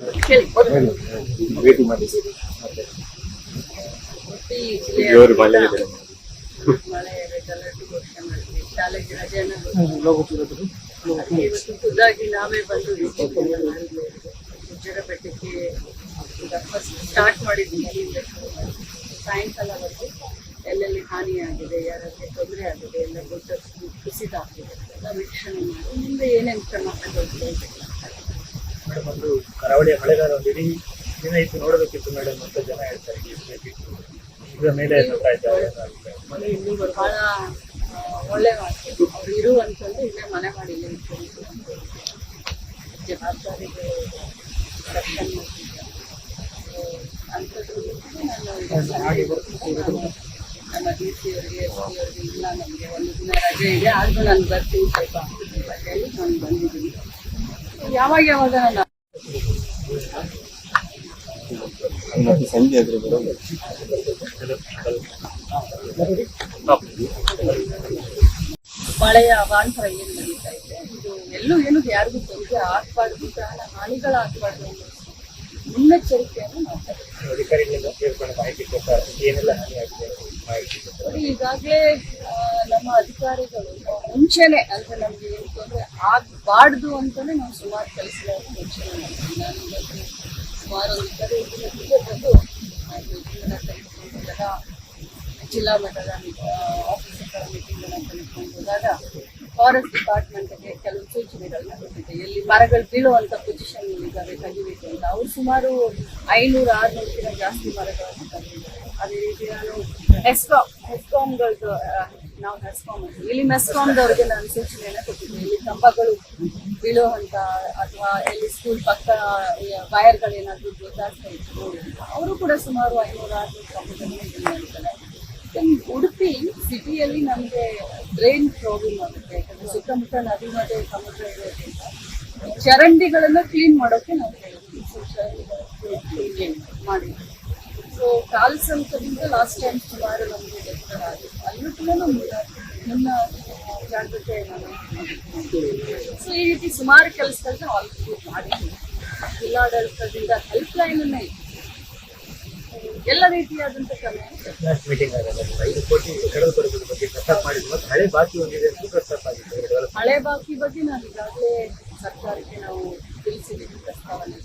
ಭೇಟಿ ಮಾಡಿ ಶಾಲೆಗೆ ರಜೆಯನ್ನು ಖುದ್ದಾಗಿ ನಾವೇ ಬಂದು ಉಜ್ಜರ ಬೆಟ್ಟಕ್ಕೆ ಫಸ್ಟ್ ಸ್ಟಾರ್ಟ್ ಮಾಡಿದ್ವಿ. ಇಲ್ಲಿಂದ ಸಾಯಂಕಾಲ ಬಂದು ಸಾಯಂಕಾಲವರೆಗೂ ಎಲ್ಲೆಲ್ಲಿ ಹಾನಿಯಾಗಿದೆ ಯಾರಲ್ಲಿ ತೊಂದರೆ ಆಗಿದೆ ಎಲ್ಲ ಗುಡ್ಡ ಕುಸಿತ ಆಗಿದೆ ಎಲ್ಲ ವೀಕ್ಷಣೆ ಮಾಡಿ ಮುಂದೆ ಏನೇನು ಕ್ರಮ ತಗೊಳ್ಬೇಕು ಮೇಡಮ್ ಒಂದು ಕರಾವಳಿಯ ಮಳೆಗಾಲ ಒಂದು ಇಡೀ ದಿನ ಇತ್ತು ನೋಡಬೇಕಿತ್ತು ಮೇಡಮ್ ಅಂತ ಜನ ಹೇಳ್ತಾರೆ. ಇದರ ಈಗ ಮೇಲೆ ಇದ್ದಾರೆ. ಮನೆ ಬಹಳ ಒಳ್ಳೆ ಅವ್ರು ಇಲ್ಲೇ ಮನೆ ಮಾಡಿ ಇಲ್ಲೇ ಇಟ್ಕೊಂಡು ಜವಾಬ್ದಾರಿಗೆ ರಕ್ಷಣೆ ಮಾಡ್ತಿದ್ದಾರೆ. So, ಅಂಥದ್ರಲ್ಲಿ ನಾನು ಈಗ ಸಂಜೆ ನಾನು ನಮ್ಮ ಡಿ ಸಿ ಅವರಿಗೆ ಎಸ್ ಪಿ ಅವರಿಗೆ ಇಲ್ಲ ನಮಗೆ. ಒಂದು ದಿನ ರಜೆ ಇದೆ ಆದರೂ ನಾನು ಬರ್ತೀನಿ ಸ್ವಲ್ಪ. ಅಂತ ಹೇಳಿ ನಾನು ಬಂದಿದ್ದೀನಿ. ಯಾವಾಗ ಯಾವಾಗ ನಾನು ಮತ್ತೆ ಸಂಜೆ ಆದ್ರೆ ಬರೋದು ಮಳೆಯ ಅವಾಂತರ ಏನು ನಡೀತಾ ಇದೆ? ಇದು ಎಲ್ಲೂ ಏನು ಯಾರಿಗೂ ತೊಂದರೆ ಆಗ್ಬಾರ್ದು ಪ್ರಾಣ ಹಾನಿಗಳಾಗಬಾರ್ದು ಮುನ್ನೆಚ್ಚರಿಕೆಯನ್ನು ಮಾಡ್ತಾರೆ ಅಧಿಕಾರಿಗಳಿಂದ ಮಾಹಿತಿ ಕೊಟ್ಟಾರೆ ಏನೆಲ್ಲ ಕೊಟ್ಟಾರೆ ನೋಡಿ ಈಗಾಗಲೇ ನಮ್ಮ ಅಧಿಕಾರಿಗಳು ಮುಂಚೆನೆ ಅಂದ್ರೆ ನಮ್ಗೆ ತೊಂದರೆ ಆಗಬಾರ್ದು ಅಂತಾನೆ ನಾವು ಸುಮಾರು ಕೆಲಸಗಳನ್ನು ಮುಂಚೆನೆ ಮಾಡ್ತೀವಿ ಸುಮಾರು ಒಂದು ಇಪ್ಪತ್ತೈದು ದಿನದಿಂದ ಬಂದು ನಾನು ಇದನ್ನ ತೆಗೆದುಕೊಂಡು ಎಲ್ಲ ಜಿಲ್ಲಾ ಮಟ್ಟದ ಆಫೀಸರ್ಗಳ ಮೀಟಿಂಗ್ಗಳನ್ನು ತೆಗೆದುಕೊಂಡು ಹೋದಾಗ ಫಾರೆಸ್ಟ್ ಡಿಪಾರ್ಟ್ಮೆಂಟ್ಗೆ ಕೆಲವು ಸೂಚನೆಗಳನ್ನ ಕೊಟ್ಟಿದ್ದೆ. ಎಲ್ಲಿ ಮರಗಳು ಬೀಳುವಂತ ಪೊಸಿಷನ್ ಇದ್ದಾವೆ ತೆಗಿಬೇಕು ಅಂತ. ಅವ್ರು ಸುಮಾರು ಐನೂರು ಆರ್ನೂರಕ್ಕಿಂತ ಜಾಸ್ತಿ ಮರಗಳನ್ನು ತಂದಿದ್ದಾರೆ ಅದೇ ರೀತಿ ನಾನು ಹೆಸ್ಕಾಮ್ ಹೆಸ್ಕಾಮ್ಗಳದ್ದು ನಾವು ಅಂತೀವಿ. ಇಲ್ಲಿ ಮೆಸ್ಕಾಮ್ದವ್ರಿಗೆ ನಾನು ಸೂಚನೆಯನ್ನ ಕೊಟ್ಟಿದ್ದೀನಿ ಇಲ್ಲಿ ಕಂಬಗಳು ಬೀಳುವಂತ ಅಥವಾ ಇಲ್ಲಿ ಸ್ಕೂಲ್ ಪಕ್ಕ ವೈರ್ಗಳೇನಾದ್ರೂ ಗೊತ್ತಾಗ್ತಾ ಇತ್ತು. ಅವರು ಕೂಡ ಸುಮಾರು ಐನೂರ, ಆರ್ನೂರು ಕಂಬಗಳನ್ನು ಉಡುಪಿ ಸಿಟಿಯಲ್ಲಿ ನಮಗೆ ಡ್ರೈನ್ ಪ್ರಾಬ್ಲಮ್ ಆಗುತ್ತೆ ಯಾಕಂದ್ರೆ ಸುತ್ತಮುತ್ತ ನದಿ ಮತ್ತೆ ಸಮುದ್ರ ಇರೋದ್ರಿಂದ ಚರಂಡಿಗಳನ್ನ ಕ್ಲೀನ್ ಮಾಡೋಕೆ ನಾವು ಹೇಳಿದ್ವಿ ಮಾಡಿದ್ವಿ ಸೊ ಕಾಲ್ಸಂಕದಿಂದ ಲಾಸ್ಟ್ ಟೈಮ್ ಸುಮಾರು ನಮಗೆ ಡೆಸ್ಟರ್ ಆಗಿತ್ತು ಅಲ್ಲೂ ಕೂಡ ನಮ್ಮ ನನ್ನ ಜಾಗೃತೆ ಸೊ ಈ ರೀತಿ ಸುಮಾರು ಕೆಲಸಗಳನ್ನ ಆಲ್ರೆಡಿ ಮಾಡಿದ್ವಿ. ಜಿಲ್ಲಾಡಳಿತದಿಂದ ಹೆಲ್ಪ್ ಲೈನ್ ಅನ್ನ ಎಲ್ಲ ರೀತಿಯಾದಂತ. ಮೀಟಿಂಗ್ ಆಗಿದೆ ಐದು ಕೋಟಿ ಬಗ್ಗೆ ಪ್ರಸ್ತಾಪ ಮಾಡಿದ್ರು ಮತ್ತು ಹಳೆ ಬಾಕಿ ಒಂದಿದೆ ಅಂತ ಪ್ರಸ್ತಾಪ ಹಳೆ ಬಾಕಿ ಬಗ್ಗೆ ನಾನು ಈಗಾಗಲೇ ಸರ್ಕಾರಕ್ಕೆ ನಾವು ತಿಳಿಸಿದ್ದೀವಿ ಪ್ರಸ್ತಾವನೆ.